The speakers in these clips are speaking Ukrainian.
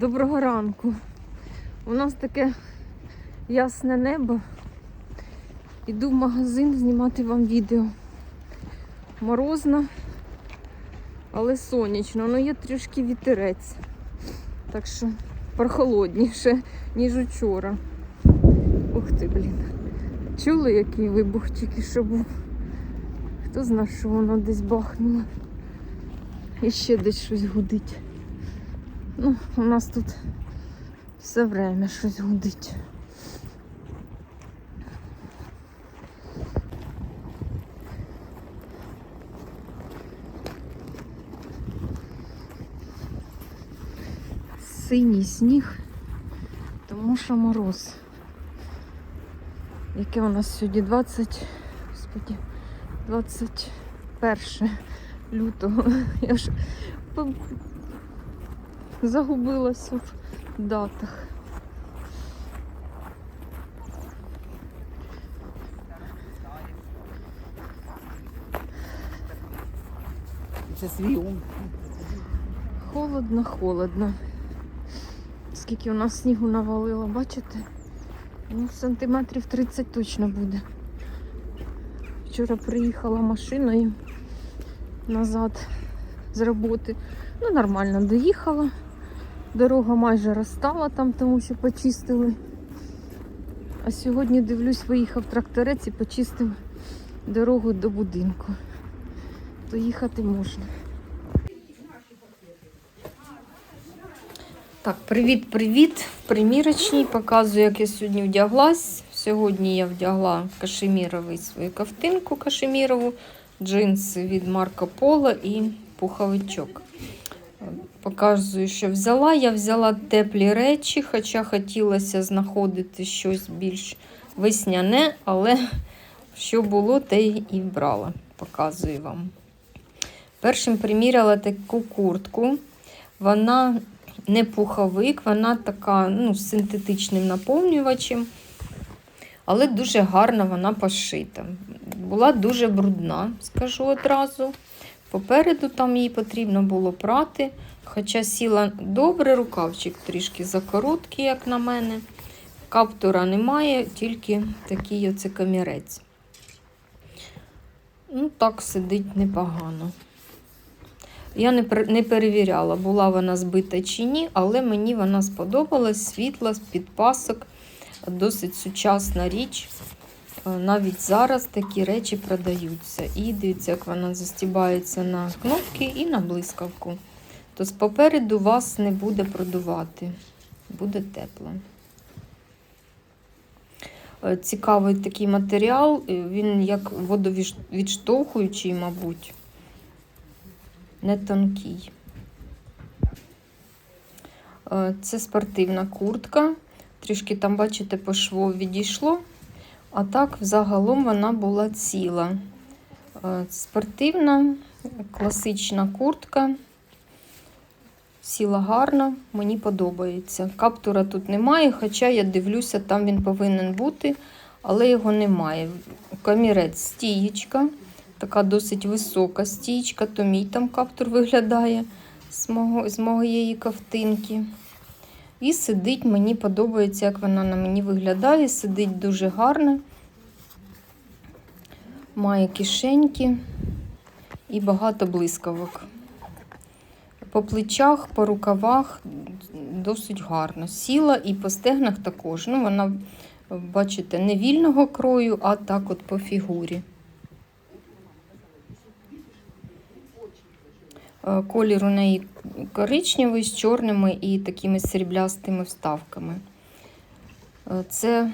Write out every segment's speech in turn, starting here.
Доброго ранку. У нас таке ясне небо. Іду в магазин знімати вам відео. Морозно, але сонячно. Ну є трішки вітерець. Так що прохолодніше, ніж учора. Ух ти, блін. Чули, який вибух тільки що був? Хто знає, що воно десь бахнуло. І ще десь щось гудить. Ну, у нас тут все время щось гудить. Синій сніг, тому що мороз. Яке у нас сьогодні 20, господі, 21 лютого. Я ж загубилася в датах. Це свій ум. Холодно, холодно. Скільки у нас снігу навалило, бачите? Ну, сантиметрів 30 точно буде. Вчора приїхала машиною назад з роботи. Ну, нормально доїхала. Дорога майже розстала там, тому що почистили. А сьогодні дивлюсь, виїхав тракторець і почистив дорогу до будинку. То їхати можна. Так, привіт-привіт. В примірочній показую, як я сьогодні вдяглась. Сьогодні я вдягла кашеміровий свою ковтинку кашемірову, джинси від Марко Поло і пуховичок. Показую, що взяла. Я взяла теплі речі, хоча хотілося знаходити щось більш весняне, але що було, те і брала. Показую вам. Першим приміряла таку куртку. Вона не пуховик, вона така ну, з синтетичним наповнювачем, але дуже гарно вона пошита. Була дуже брудна, скажу одразу. Попереду там її потрібно було прати, хоча сіла добре, рукавчик трішки закороткий, як на мене. Каптура немає, тільки такий оце камірець. Ну, так сидить непогано. Я не, не перевіряла, була вона збита чи ні, але мені вона сподобалась, світла, підпасок, досить сучасна річ. Е, Навіть зараз такі речі продаються. І дивіться, як вона застібається на кнопки і на блискавку. То попереду вас не буде продувати, буде тепло. Е, Цікавий такий матеріал, е, він як водовідштовхуючий, мабуть не тонкий. Е, Це спортивна куртка. Трішки там, бачите, по шву відійшло, а так взагалом вона була ціла. Спортивна, класична куртка. Сіла гарно, мені подобається. Каптура тут немає, хоча я дивлюся, там він повинен бути, але його немає. Камірець стієчка така досить висока стічка, то мій там каптур виглядає з, мого, з моєї ковтинки. І сидить, мені подобається, як вона на мені виглядає. Сидить дуже гарно. Має кишеньки і багато блискавок. По плечах, по рукавах досить гарно. Сіла і по стегнах також. Ну, вона, бачите, не вільного крою, а так от по фігурі. Е, Колір у неї коричневий з чорними і такими сріблястими вставками. Е, Це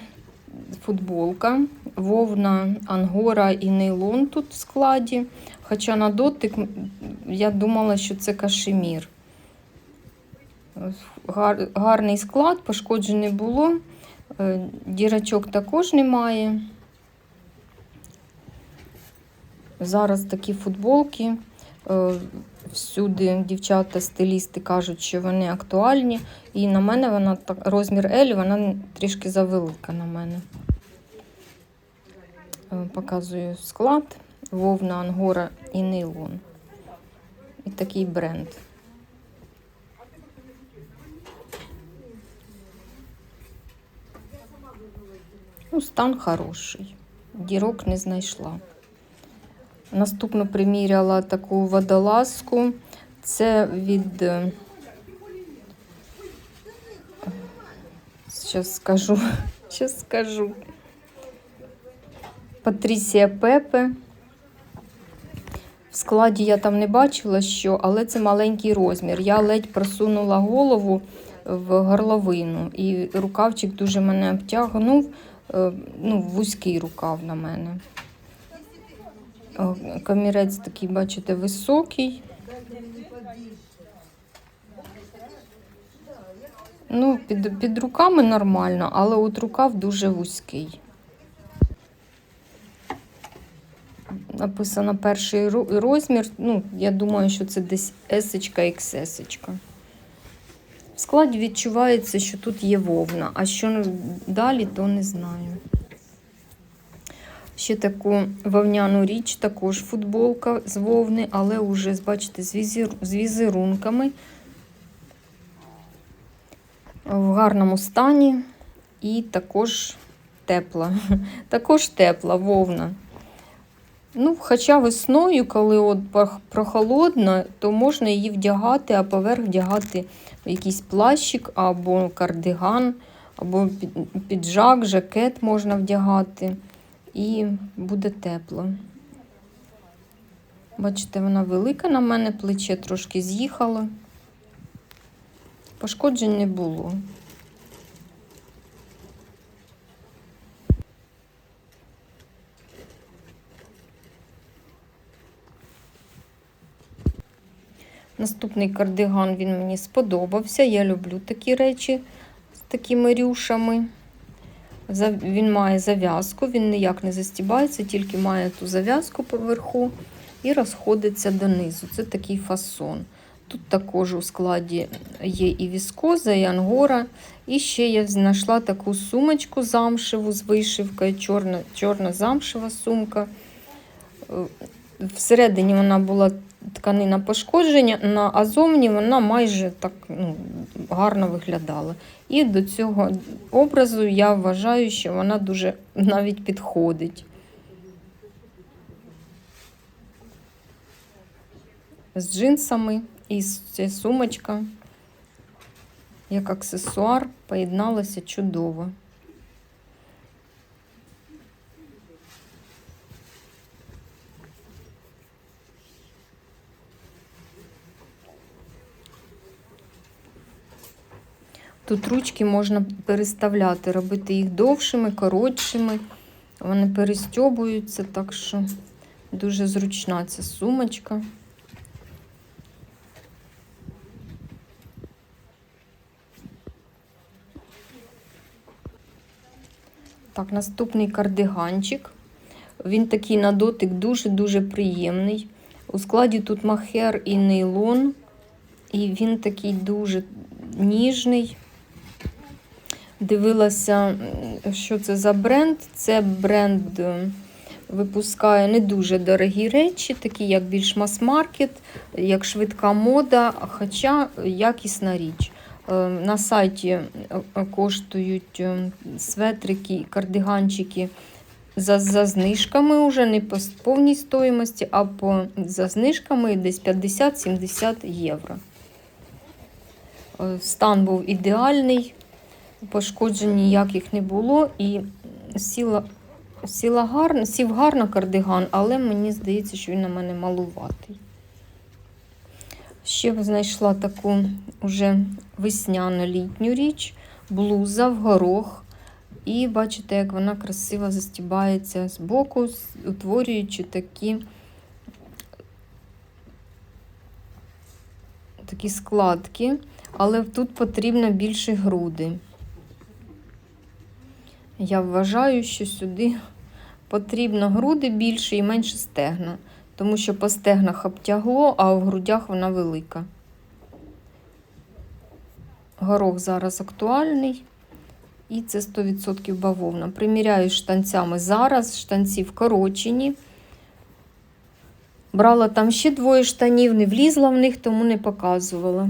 футболка, вовна, ангора і нейлон тут в складі. Хоча на дотик я думала, що це кашемір. Гар, гарний склад, пошкоджень не було. Е, Дірочок також немає. Зараз такі футболки. е, Всюди дівчата-стилісти кажуть, що вони актуальні. І на мене вона так, розмір L, вона трішки завелика на мене. Е, Показую склад, вовна Ангора і нейлон. І такий бренд. Ну, Стан хороший. Дірок не знайшла. Наступно приміряла таку водолазку. Це від, е, Зараз скажу, зараз скажу. Патрісія Пепе. В складі я там не бачила, що, але це маленький розмір. Я ледь просунула голову в горловину, і рукавчик дуже мене обтягнув. е, Ну, вузький рукав на мене. Камірець такий, бачите, високий. Ну, під, під руками нормально, але от рукав дуже вузький. Написано перший розмір. Ну, я думаю, що це десь есечка, XS. В складі відчувається, що тут є вовна, а що далі, то не знаю. Ще таку вовняну річ, також футболка з вовни, але вже, бачите, з візерунками. В гарному стані і також тепла. Також тепла вовна. Ну, хоча весною, коли от прохолодно, то можна її вдягати, а поверх вдягати якийсь плащик або кардиган, або піджак, жакет можна вдягати, і буде тепло. Бачите, вона велика на мене, плече трошки з'їхало. Пошкоджень не було. Наступний кардиган він мені сподобався. Я люблю такі речі з такими рюшами. Він має зав'язку, він ніяк не застібається, тільки має ту зав'язку поверху і розходиться донизу. Це такий фасон. Тут також у складі є і віскоза, і ангора. І ще я знайшла таку сумочку замшеву з вишивкою, чорна, чорна замшева сумка. Е, Всередині вона була тканина пошкодження, на- а зовні вона майже так ну, гарно виглядала. І до цього образу я вважаю, що вона дуже навіть підходить. З джинсами і сумочка, як аксесуар, поєдналася чудово. Тут ручки можна переставляти, робити їх довшими, коротшими. Вони перестьобуються, так що дуже зручна ця сумочка. Так, наступний кардиганчик. Він такий на дотик дуже-дуже приємний. У складі тут махер і нейлон, і він такий дуже ніжний. Дивилася, що це за бренд. Це бренд е, випускає не дуже дорогі речі, такі як більш мас-маркет, як швидка мода, хоча якісна річ. Е, На сайті е, коштують светрики, кардиганчики за, за знижками вже не по повній стоїмості, а по, за знижками десь 50-70 євро. Стан був ідеальний, пошкоджень ніяких не було і сіла, сіла гарно, сів гарно кардиган, але мені здається, що він на мене малуватий. Ще знайшла таку вже весняно-літню річ, блуза в горох. І бачите, як вона красиво застібається з боку, утворюючи такі, такі складки, але тут потрібно більше груди. Я вважаю, що сюди потрібно груди більше і менше стегна, тому що по стегнах обтягло, а в грудях вона велика. Горох зараз актуальний. І це 100% бавовна. Приміряю штанцями зараз, штанці вкорочені. Брала там ще двоє штанів, не влізла в них, тому не показувала.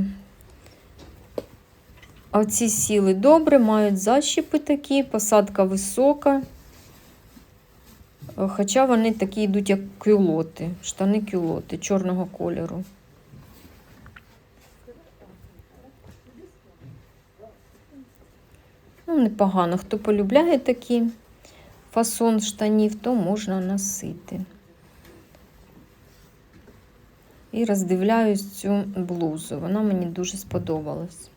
А оці сіли добре, мають защіпи такі, посадка висока. Е, Хоча вони такі йдуть, як кюлоти, штани кюлоти чорного кольору. Ну, непогано. Хто полюбляє такий фасон штанів, то можна носити. І роздивляюсь цю блузу. Вона мені дуже сподобалась.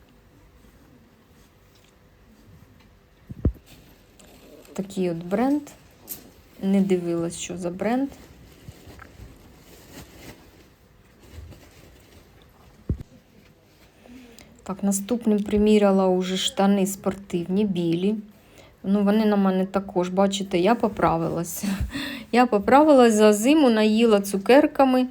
Такий от бренд. Не дивилась, що за бренд. Так, наступним приміряла уже штани спортивні, білі. Ну, вони на мене також, бачите, я поправилася. Я поправилась за зиму, наїла цукерками,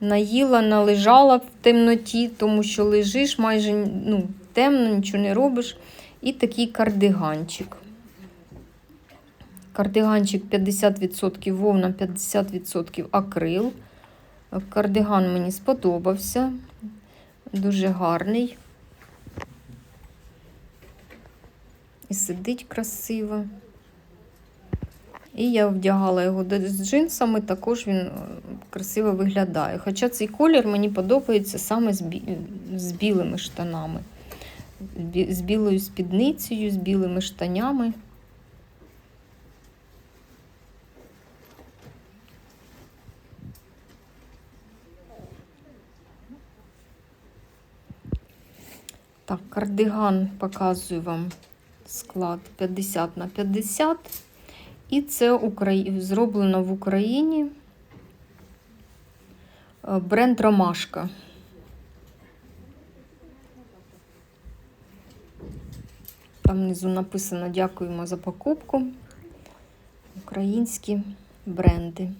наїла, належала в темноті, тому що лежиш майже ну, темно, нічого не робиш. І такий кардиганчик. Кардиганчик 50% вовна, 50% акрил. Кардиган мені сподобався. Дуже гарний. І сидить красиво. І я вдягала його з джинсами, також він е, красиво виглядає. Хоча цей колір мені подобається саме з, бі... з білими штанами, з білою спідницею, з білими штанями. Так, кардиган показую вам склад 50 на 50. І це Украї... зроблено в Україні Е, бренд Ромашка. Там внизу написано Дякуємо за покупку. Українські бренди.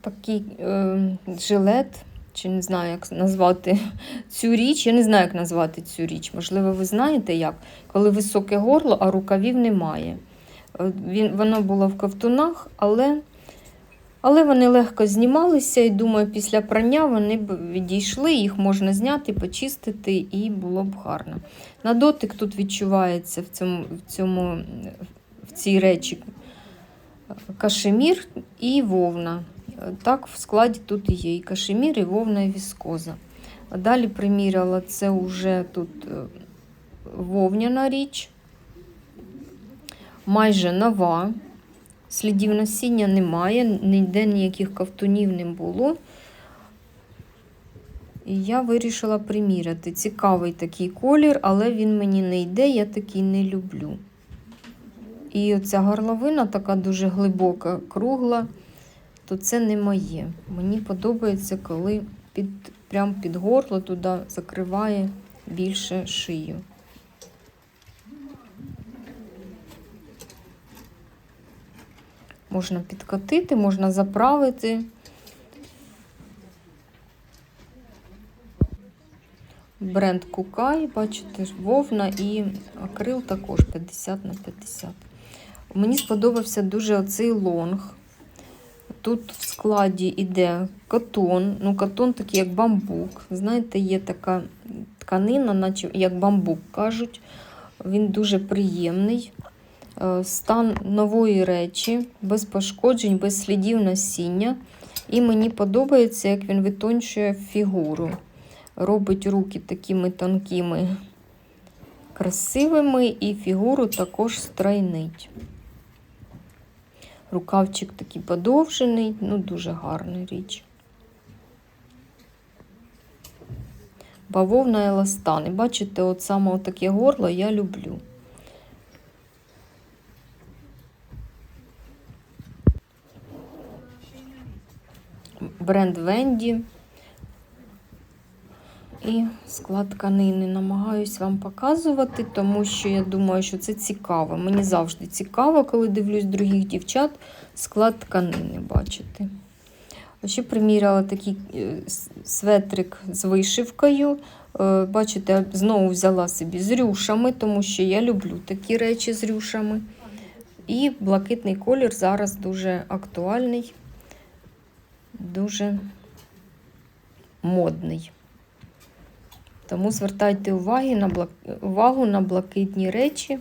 Такий е, жилет, чи не знаю, як назвати цю річ. Я не знаю, як назвати цю річ. Можливо, ви знаєте як, коли високе горло, а рукавів немає. Е, Він, воно було в ковтунах, але, але вони легко знімалися, і думаю, після прання вони б відійшли, їх можна зняти, почистити, і було б гарно. На дотик тут відчувається в, цьому, в, цьому, в цій речі кашемір і вовна. Так, в складі тут є і кашемір, і вовна, і віскоза. Далі приміряла це вже тут е, вовняна річ, майже нова. Слідів насіння немає, ніде ніяких ковтунів не було. І я вирішила приміряти. Цікавий такий колір, але він мені не йде, я такий не люблю. І оця горловина така дуже глибока, кругла, то це не моє. Мені подобається, коли під, прям під горло туди закриває більше шию. Можна підкотити, можна заправити. Бренд Кукай, бачите, вовна і акрил також 50 на 50. Мені сподобався дуже оцей лонг. Тут в складі йде катон. Ну, катон такий, як бамбук. Знаєте, є така тканина, наче як бамбук кажуть. Він дуже приємний. Е, Стан нової речі, без пошкоджень, без слідів насіння. І мені подобається, як він витончує фігуру. Робить руки такими тонкими, красивими, і фігуру також стройнить. Рукавчик такий подовжений, ну дуже гарна річ. Бавовна еластан. І бачите, от саме таке горло я люблю. Бренд Венді. І склад тканини намагаюсь вам показувати, тому що я думаю, що це цікаво. Мені завжди цікаво, коли дивлюсь других дівчат, склад тканини бачити. Ще приміряла такий е, светрик з вишивкою. Е, Бачите, знову взяла собі з рюшами, тому що я люблю такі речі з рюшами. І блакитний колір зараз дуже актуальний, дуже модний. Тому звертайте уваги на блак... увагу на блакитні речі,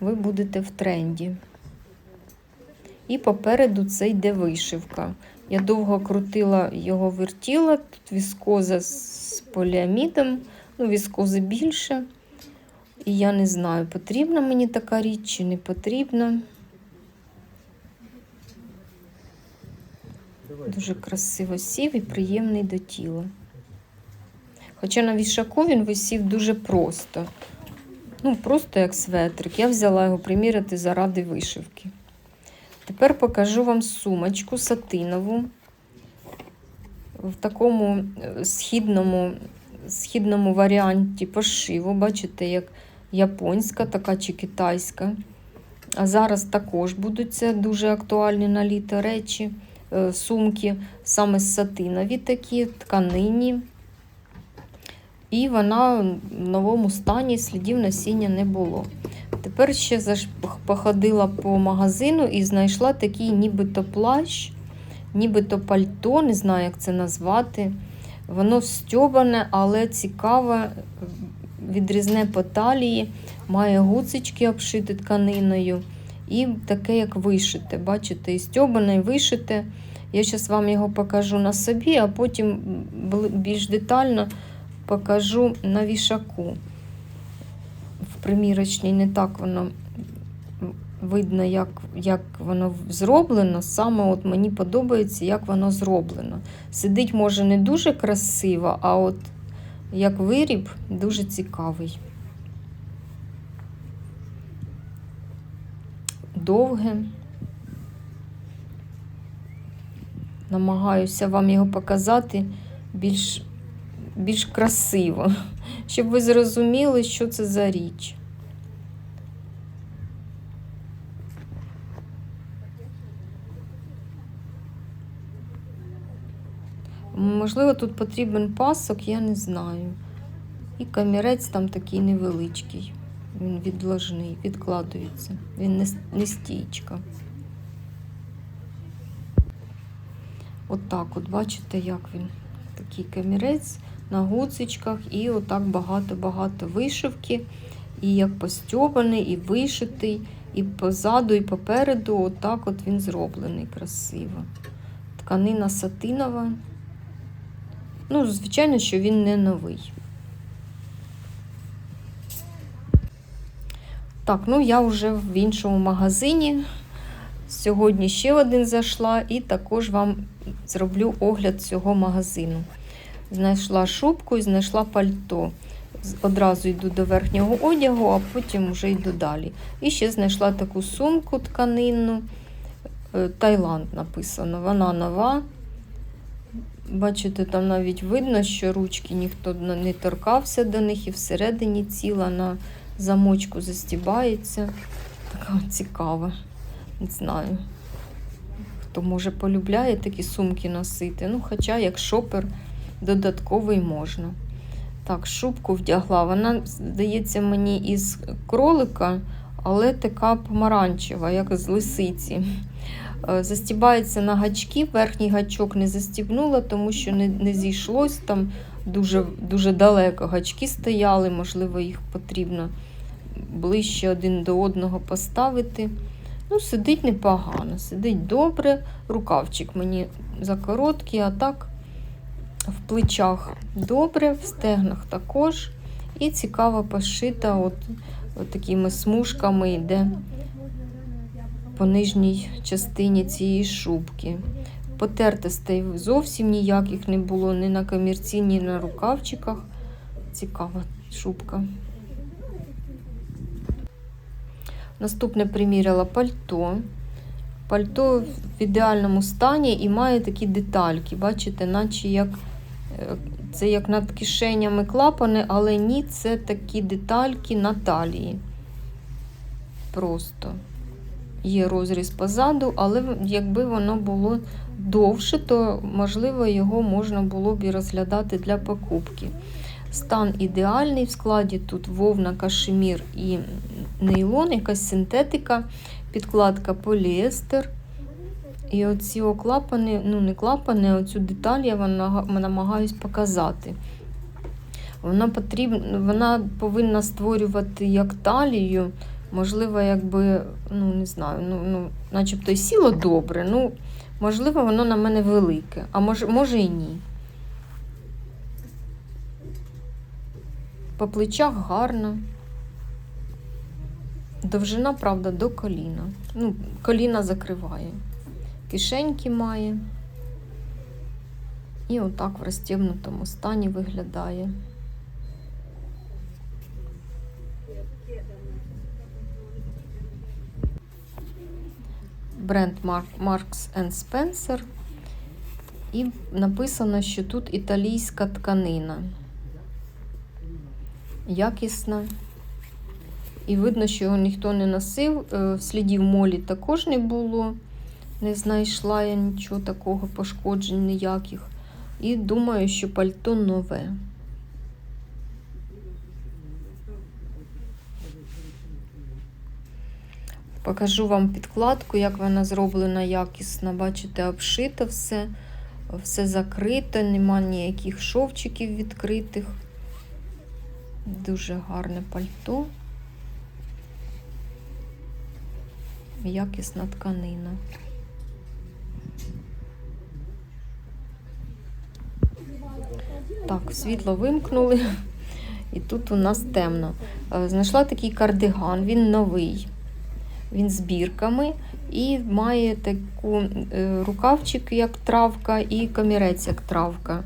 ви будете в тренді. І попереду це йде вишивка. Я довго крутила його вертіла. Тут віскоза з поліамідом, ну, віскози більше. І я не знаю, потрібна мені така річ чи не потрібна. Дуже красиво сів і приємний до тіла. Хоча на вішаку він висів дуже просто. Ну, просто як светрик. Я взяла його приміряти заради вишивки. Тепер покажу вам сумочку сатинову в такому е, східному, східному варіанті пошиву. Бачите, як японська, така чи китайська. А зараз також будуть це дуже актуальні на літо речі, е, сумки, саме сатинові такі, тканині. І вона в новому стані слідів насіння не було. Тепер ще походила по магазину і знайшла такий нібито плащ, нібито пальто, не знаю, як це назвати. Воно стьобане, але цікаве, відрізне по талії, має гуцички обшити тканиною. І таке, як вишите. Бачите, і стьобане, і вишите. Я зараз вам його покажу на собі, а потім більш детально покажу на вішаку. В примірочній не так воно видно, як, як воно зроблено. Саме от мені подобається, як воно зроблено. Сидить, може, не дуже красиво, а от як виріб дуже цікавий. Довге. Намагаюся вам його показати більш, більш красиво, щоб ви зрозуміли, що це за річ. Можливо, тут потрібен пасок, я не знаю. І камірець там такий невеличкий. Він відложний, відкладується. Він не, стійчка. Отак, от, бачите, як він. Такий камірець на гуцичках, і отак багато-багато вишивки. І як постьобаний, і вишитий, і позаду, і попереду. Отак от він зроблений красиво. Тканина сатинова. Ну, звичайно, що він не новий. Так, ну я вже в іншому магазині. Сьогодні ще один зайшла і також вам зроблю огляд цього магазину. Знайшла шубку і знайшла пальто. Одразу йду до верхнього одягу, а потім вже йду далі. І ще знайшла таку сумку тканинну. Е, Таїланд написано. Вона нова. Бачите, там навіть видно, що ручки ніхто не торкався до них і всередині ціла на замочку застібається. Така цікава. Не знаю. Хто може полюбляє такі сумки носити. Ну, хоча як шопер додатковий можна. Так, шубку вдягла. Вона, здається, мені із кролика, але така помаранчева, як з лисиці. Е, Застібається на гачки, верхній гачок не застібнула, тому що не, не зійшлось там дуже, дуже далеко. Гачки стояли, можливо, їх потрібно ближче один до одного поставити. Ну, сидить непогано, сидить добре. Рукавчик мені закороткий, а так в плечах добре, в стегнах також. І цікаво пошита от, от такими смужками йде по нижній частині цієї шубки. Потертостей зовсім ніяких не було ні на комірці, ні на рукавчиках. Цікава шубка. Наступне приміряла пальто. Пальто в ідеальному стані і має такі детальки. Бачите, наче як це як над кишенями клапани, але ні, це такі детальки на талії. Просто є розріз позаду, але якби воно було довше, то можливо його можна було б і розглядати для покупки. Стан ідеальний в складі тут вовна, кашемір і нейлон, якась синтетика, підкладка поліестер. І оці клапани, ну не клапани, а оцю деталь я намагаюсь показати. Вона потрібна, вона повинна створювати як талію. Можливо, якби, ну не знаю, ну, ну начебто і сіло добре, ну, можливо, воно на мене велике, а може, може і ні. По плечах гарно. Довжина, правда, до коліна. Ну, коліна закриває. Кишеньки має. І отак в розтягнутому стані виглядає. Бренд Mar- Marks Spencer. І написано, що тут італійська тканина. Якісна. І видно, що його ніхто не носив. Е, Слідів молі також не було. Не знайшла я нічого такого, пошкоджень ніяких. І думаю, що пальто нове. Покажу вам підкладку, як вона зроблена якісно. Бачите, обшито все, все закрито, нема ніяких шовчиків відкритих. Дуже гарне пальто. Якісна тканина. Так, світло вимкнули, і тут у нас темно. Е, Знайшла такий кардиган, він новий. Він з бірками і має таку е, рукавчик, як травка, і комірець, як травка.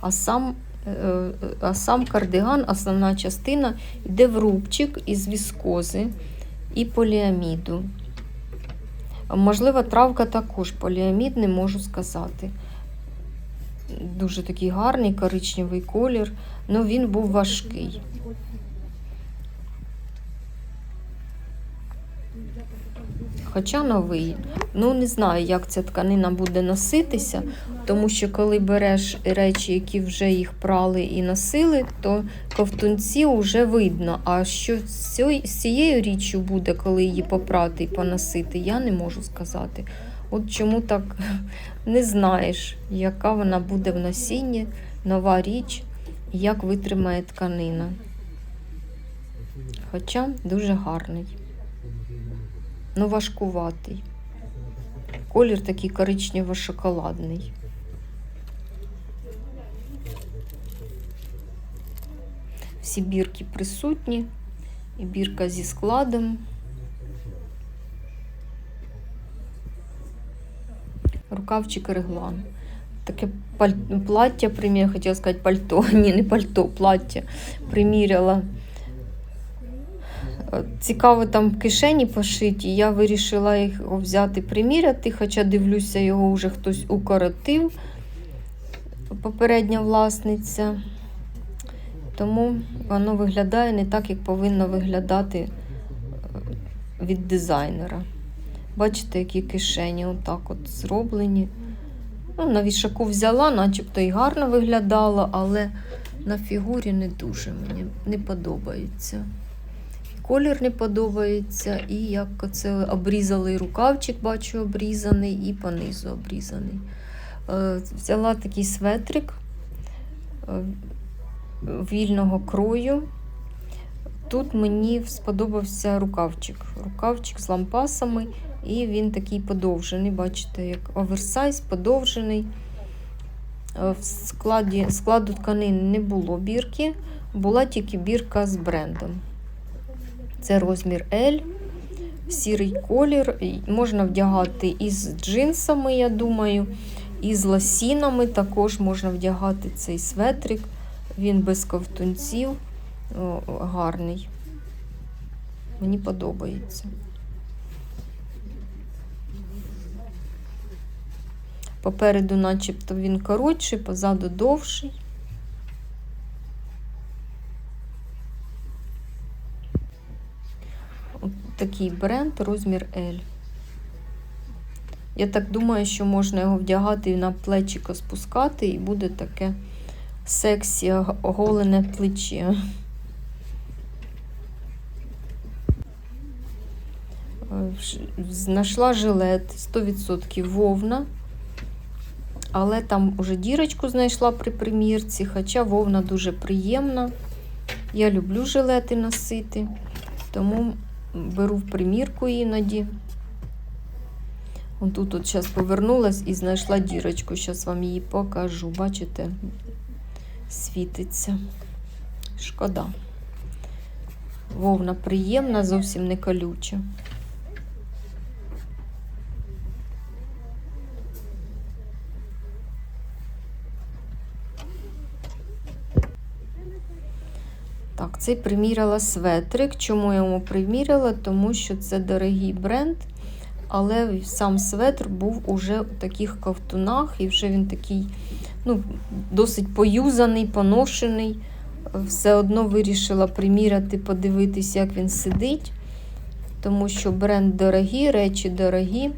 А сам, е, а сам кардиган, основна частина, йде в рубчик із віскози і поліаміду. Можливо, травка також поліамід, не можу сказати. Дуже такий гарний коричневий колір, але він був важкий. Хоча новий. Ну, не знаю, як ця тканина буде носитися, тому що коли береш речі, які вже їх прали і носили, то ковтунці вже видно. А що з цією- річчю буде, коли її попрати і поносити, я не можу сказати. От чому так не знаєш, яка вона буде в носінні, нова річ, як витримає тканина. Хоча дуже гарний. Ну, важкуватий. Колір такий коричнево-шоколадний. Всі бірки присутні, і бірка зі складом. Рукавчик реглан. Таке паль- плаття приміряла, хотіла сказати пальто. Ні, не пальто, плаття приміряла. Цікаво, там кишені пошиті. Я вирішила їх взяти приміряти, хоча дивлюся, його вже хтось укоротив, попередня власниця. Тому воно виглядає не так, як повинно виглядати е, від дизайнера. Бачите, які кишені отак от зроблені. Ну, на вішаку взяла, начебто і гарно виглядало, але на фігурі не дуже мені не подобається. Колір не подобається, і як це обрізали рукавчик, бачу, обрізаний, і по низу обрізаний. Е, Взяла такий светрик е, вільного крою. Тут мені сподобався рукавчик. Рукавчик з лампасами, і він такий подовжений. Бачите, як оверсайз, подовжений. Е, В складі, складу тканини не було бірки, була тільки бірка з брендом. Це розмір L, сірий колір. Можна вдягати із джинсами, я думаю, і з лосінами також можна вдягати цей светрик. Він без ковтунців, гарний. Мені подобається. Попереду, начебто, він коротший, позаду довший. От такий бренд, розмір L. Я так думаю, що можна його вдягати і на плечико спускати, і буде таке сексі оголене плече. Е, Знайшла жилет 100% вовна. Але там уже дірочку знайшла при примірці, хоча вовна дуже приємна. Я люблю жилети носити, тому беру в примірку іноді. Он тут от зараз повернулась і знайшла дірочку. Зараз вам її покажу. Бачите, світиться. Шкода. Вовна приємна, зовсім не колюча. Так, цей приміряла светрик. Чому я йому приміряла? Тому що це дорогий бренд, але сам светр був уже у таких ковтунах, і вже він такий ну, досить поюзаний, поношений. Все одно вирішила приміряти, подивитися, як він сидить, тому що бренд дорогий, речі дорогі.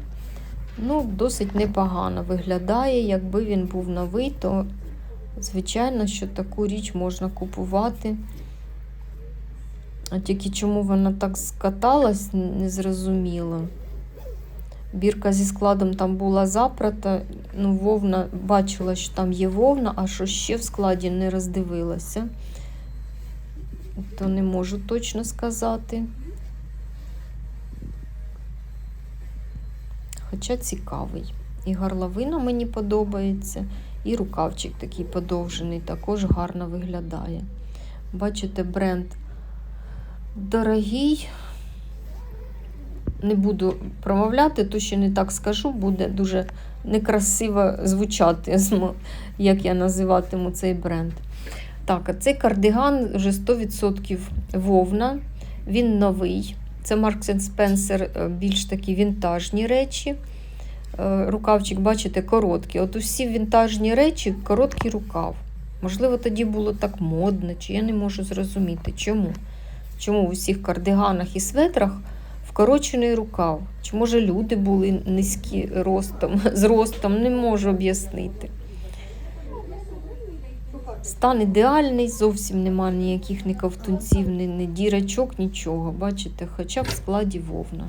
Ну, досить непогано виглядає. Якби він був новий, то звичайно, що таку річ можна купувати. А тільки чому вона так скаталась, не зрозуміло. Бірка зі складом там була запрата. Ну, вовна бачила, що там є вовна, а що ще в складі не роздивилася. То не можу точно сказати. Хоча цікавий. І горловина мені подобається, і рукавчик такий подовжений, також гарно виглядає. Бачите, бренд дорогий. Не буду промовляти, то ще не так скажу, буде дуже некрасиво звучати, як я називатиму цей бренд. Так, а цей кардиган вже 100% вовна, він новий. Це Marks Spencer більш такі вінтажні речі. Е, Рукавчик, бачите, короткий. От усі вінтажні речі, короткий рукав. Можливо, тоді було так модно, чи я не можу зрозуміти, чому. Чому в усіх кардиганах і светрах вкорочений рукав? Чи може люди були низькі ростом, з ростом, не можу об'яснити. Стан ідеальний, зовсім нема ніяких ні ковтунців, ні, ні дірочок, нічого. Бачите, хоча в складі вовна.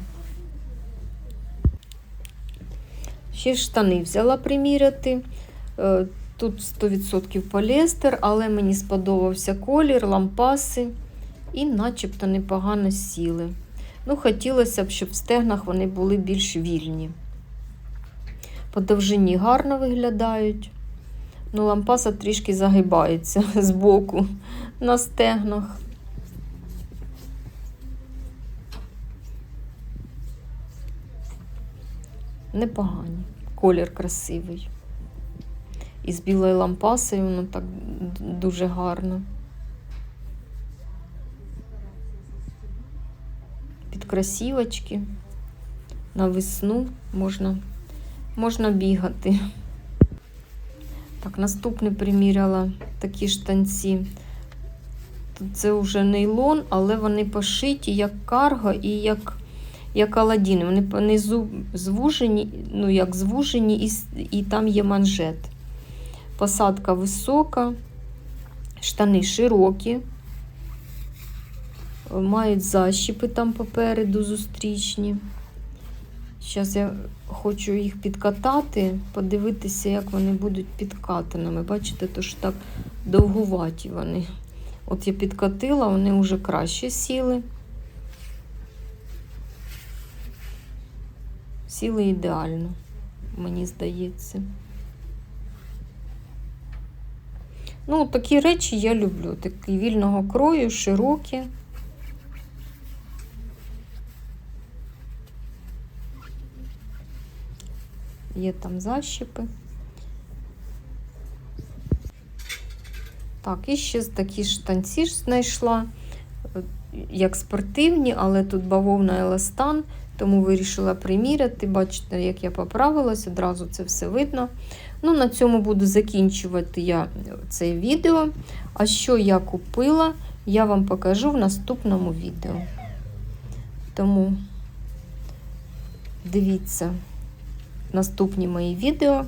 Ще штани взяла приміряти. Е, Тут 100% поліестер, але мені сподобався колір, лампаси і начебто непогано сіли. Ну, хотілося б, щоб в стегнах вони були більш вільні. По довжині гарно виглядають. Ну, лампаса трішки загибається з боку на стегнах. Непогані. Колір красивий. І з білою лампасою воно так дуже гарно. Під красівочки. На весну можна, можна бігати. Так, наступне приміряла такі штанці. Тут це вже нейлон, але вони пошиті як карго і як як аладіни. Вони понизу звужені, ну як звужені, і, і там є манжет. Посадка висока, штани широкі, мають защіпи там попереду зустрічні. Зараз я хочу їх підкатати, подивитися, як вони будуть підкатаними. Бачите, то ж так довгуваті вони. От я підкатила, вони вже краще сіли. Сіли ідеально, мені здається. Ну, такі речі я люблю. Такі вільного крою, широкі. Є там защіпи. Так, і ще такі штанці ж знайшла, як спортивні, але тут бавовна еластан, тому вирішила приміряти. Бачите, як я поправилась, одразу це все видно. Ну, На цьому буду закінчувати я це відео. А що я купила, я вам покажу в наступному відео. Тому дивіться наступні мої відео.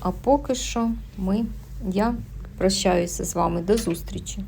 А поки що ми, я прощаюся з вами. До зустрічі!